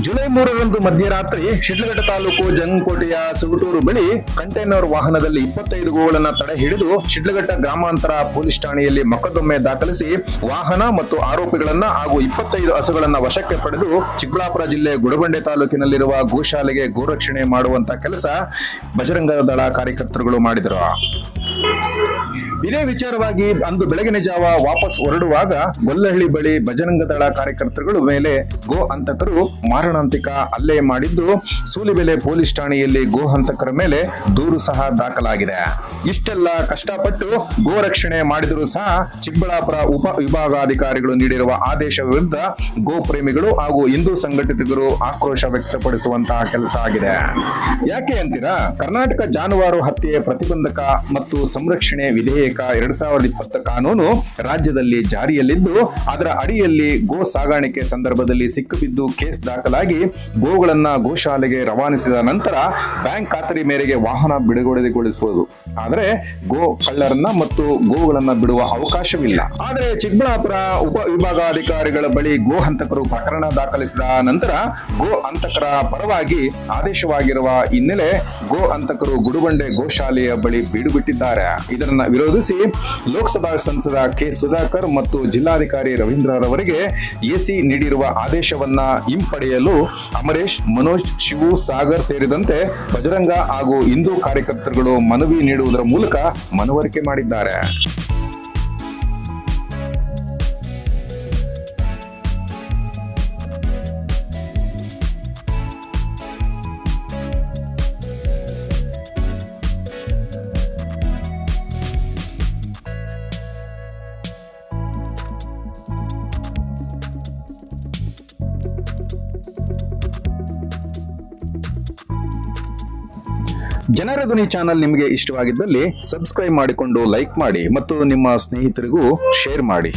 July ಮೂರರಂದು ಮಧ್ಯರಾತ್ರಿ ಶಿಡ್ಲಘಟ್ಟ ತಾಲೂಕು ಜಂಗಕೋಟೆಯ ಸುಗಟೂರು ಬಳಿ ಕಂಟೈನರ್ ವಾಹನದಲ್ಲಿ ಇಪ್ಪತ್ತೈದು ಗೋಗಳನ್ನು ತಡೆ ಹಿಡಿದು ಶಿಡ್ಲಘಟ್ಟ ಗ್ರಾಮಾಂತರ ಪೊಲೀಸ್ ಠಾಣೆಯಲ್ಲಿ ಮೊಕದ್ದಮೆ ದಾಖಲಿಸಿ ವಾಹನ ಮತ್ತು ಆರೋಪಿಗಳನ್ನ ಹಾಗೂ ಇಪ್ಪತ್ತೈದು ಹಸುಗಳನ್ನ ವಶಕ್ಕೆ ಪಡೆದು ಚಿಕ್ಕಬಳ್ಳಾಪುರ ಜಿಲ್ಲೆ ಗುಡಬಂಡೆ ತಾಲೂಕಿನಲ್ಲಿರುವ ಗೋಶಾಲೆಗೆ ಗೋರಕ್ಷಣೆ ಮಾಡುವಂತ ಕೆಲಸ ಬಜರಂಗ ದಳ ಕಾರ್ಯಕರ್ತರುಗಳು ಮಾಡಿದರು. ಇದೇ ವಿಚಾರವಾಗಿ ಅಂದು ಬೆಳಗಿನ ಜಾವ ವಾಪಸ್ ಹೊರಡುವಾಗ ಗೊಲ್ಲಹಳ್ಳಿ ಬಳಿ ಬಜರಂಗ ದಳ ಕಾರ್ಯಕರ್ತರುಗಳ ಮೇಲೆ ಗೋ ಹಂತಕರು ಮಾರಣಾಂತಿಕ ಹಲ್ಲೆ ಮಾಡಿದ್ದು ಸೂಲಿಬೆಲೆ ಪೊಲೀಸ್ ಠಾಣೆಯಲ್ಲಿ ಗೋ ಹಂತಕರ ಮೇಲೆ ದೂರು ಸಹ ದಾಖಲಾಗಿದೆ. ಇಷ್ಟೆಲ್ಲ ಕಷ್ಟಪಟ್ಟು ಗೋ ರಕ್ಷಣೆ ಮಾಡಿದರೂ ಸಹ ಚಿಕ್ಕಬಳ್ಳಾಪುರ ಉಪ ವಿಭಾಗಾಧಿಕಾರಿಗಳು ನೀಡಿರುವ ಆದೇಶ ವಿರುದ್ಧ ಗೋ ಪ್ರೇಮಿಗಳು ಹಾಗೂ ಹಿಂದೂ ಸಂಘಟಿತರು ಆಕ್ರೋಶ ವ್ಯಕ್ತಪಡಿಸುವಂತಹ ಕೆಲಸ ಆಗಿದೆ. ಯಾಕೆ ಅಂತೀರಾ? ಕರ್ನಾಟಕ ಜಾನುವಾರು ಹತ್ಯೆ ಪ್ರತಿಬಂಧಕ ಮತ್ತು ಸಂರಕ್ಷಣೆ ವಿಧೇಯಕ ಎರಡ್ ಸಾವಿರದ ಇಪ್ಪತ್ತ ಕಾನೂನು ರಾಜ್ಯದಲ್ಲಿ ಜಾರಿಯಲ್ಲಿದ್ದು, ಅದರ ಅಡಿಯಲ್ಲಿ ಗೋ ಸಾಗಾಣಿಕೆ ಸಂದರ್ಭದಲ್ಲಿ ಸಿಕ್ಕಿಬಿದ್ದು ಕೇಸ್ ದಾಖಲಾಗಿ ಗೋಗಳನ್ನ ಗೋಶಾಲೆಗೆ ರವಾನಿಸಿದ ನಂತರ ಬ್ಯಾಂಕ್ ಖಾತರಿ ಮೇರೆಗೆ ವಾಹನ ಬಿಡುಗಡೆಗೊಳಿಸಬಹುದು. ಆದರೆ ಗೋ ಕಳ್ಳರನ್ನ ಮತ್ತು ಗೋಗಳನ್ನ ಬಿಡುವ ಅವಕಾಶವಿಲ್ಲ. ಆದರೆ ಚಿಕ್ಕಬಳ್ಳಾಪುರ ಉಪ ವಿಭಾಗಾಧಿಕಾರಿಗಳ ಬಳಿ ಗೋ ಹಂತಕರು ಪ್ರಕರಣ ದಾಖಲಿಸಿದ ನಂತರ ಗೋ ಹಂತಕರ ಪರವಾಗಿ ಆದೇಶವಾಗಿರುವ ಹಿನ್ನೆಲೆ ಗೋ ಹಂತಕರು ಗುಡುಬಂಡೆ ಗೋಶಾಲೆಯ ಬಳಿ ಬೀಡುಬಿಟ್ಟಿದ್ದಾರೆ. ಇದನ್ನ ಇದನ್ನ ವಿರೋಧಿಸಿ ಲೋಕಸಭಾ ಸಂಸದ ಕೆ. ಸುಧಾಕರ್ ಮತ್ತು ಜಿಲ್ಲಾಧಿಕಾರಿ ರವೀಂದ್ರರವರಿಗೆ ಎಸಿ ನೀಡಿರುವ ಆದೇಶವನ್ನ ಹಿಂಪಡೆಯಲು ಅಮರೇಶ್, ಮನೋಜ್, ಶಿವು, ಸಾಗರ್ ಸೇರಿದಂತೆ ಬಜರಂಗ ಹಾಗೂ ಹಿಂದೂ ಕಾರ್ಯಕರ್ತರುಗಳು ಮನವಿ ನೀಡುವುದರ ಮೂಲಕ ಮನವರಿಕೆ ಮಾಡಿದ್ದಾರೆ. ಜನರ ಧ್ವನಿ ಚಾನಲ್ ನಿಮಗೆ ಇಷ್ಟವಾಗಿದ್ದಲ್ಲಿ ಸಬ್ಸ್ಕ್ರೈಬ್ ಮಾಡಿಕೊಂಡು ಲೈಕ್ ಮಾಡಿ ಮತ್ತು ನಿಮ್ಮ ಸ್ನೇಹಿತರಿಗೂ ಶೇರ್ ಮಾಡಿ.